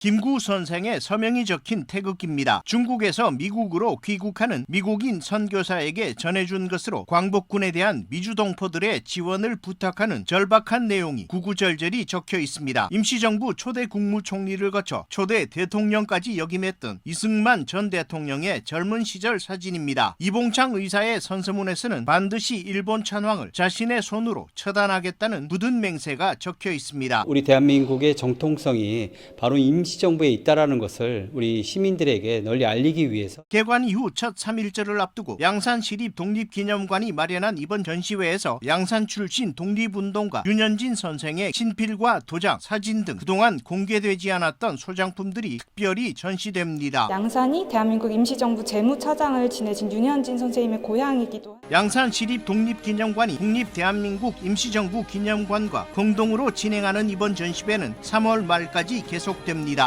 김구 선생의 서명이 적힌 태극기입니다. 중국에서 미국으로 귀국하는 미국인 선교사에게 전해준 것으로 광복군에 대한 미주동포들의 지원을 부탁하는 절박한 내용이 구구절절히 적혀 있습니다. 임시정부 초대 국무총리를 거쳐 초대 대통령까지 역임했던 이승만 전 대통령의 젊은 시절 사진입니다. 이봉창 의사의 선서문에서는 반드시 일본 찬왕을 자신의 손으로 처단하겠다는 굳은 맹세가 적혀 있습니다. 우리 대한민국의 정통성이 바로 임시 정부에 있다라는 것을 우리 시민들에게 널리 알리기 위해서 개관 이후 첫 3일절을 앞두고 양산 시립 독립기념관이 마련한 이번 전시회에서 양산 출신 독립운동가 윤현진 선생의 친필과 도장, 사진 등 그동안 공개되지 않았던 소장품들이 특별히 전시됩니다. 양산이 대한민국 임시정부 재무차장을 지내신 윤현진 선생님의 고향이기도 합니다. 양산 시립 독립기념관이 국립대한민국 임시정부 기념관과 공동으로 진행하는 이번 전시회는 3월 말까지 계속됩니다.